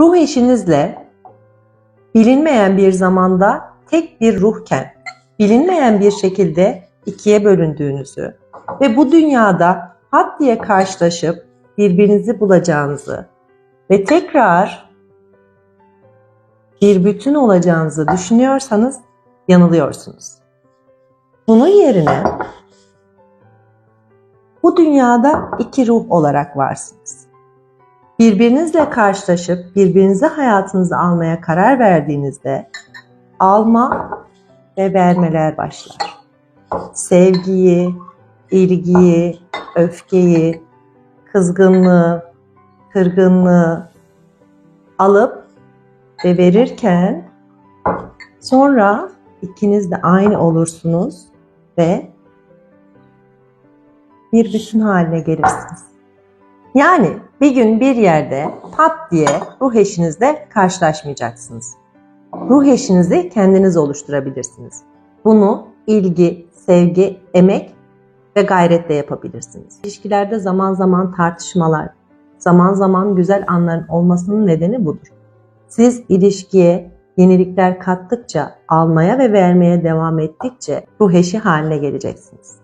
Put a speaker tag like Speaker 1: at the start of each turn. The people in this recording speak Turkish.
Speaker 1: Ruh eşinizle bilinmeyen bir zamanda tek bir ruhken bilinmeyen bir şekilde ikiye bölündüğünüzü ve bu dünyada hat diye karşılaşıp birbirinizi bulacağınızı ve tekrar bir bütün olacağınızı düşünüyorsanız yanılıyorsunuz. Bunun yerine bu dünyada iki ruh olarak varsınız. Birbirinizle karşılaşıp birbirinize hayatınızı almaya karar verdiğinizde alma ve vermeler başlar. Sevgiyi, ilgiyi, öfkeyi, kızgınlığı, kırgınlığı alıp ve verirken sonra ikiniz de aynı olursunuz ve bir bütün haline gelirsiniz. Yani bir gün bir yerde pat diye ruh eşinizle karşılaşmayacaksınız. Ruh eşinizi kendiniz oluşturabilirsiniz. Bunu ilgi, sevgi, emek ve gayretle yapabilirsiniz. İlişkilerde zaman zaman tartışmalar, zaman zaman güzel anların olmasının nedeni budur. Siz ilişkiye yenilikler kattıkça, almaya ve vermeye devam ettikçe ruh eşi haline geleceksiniz.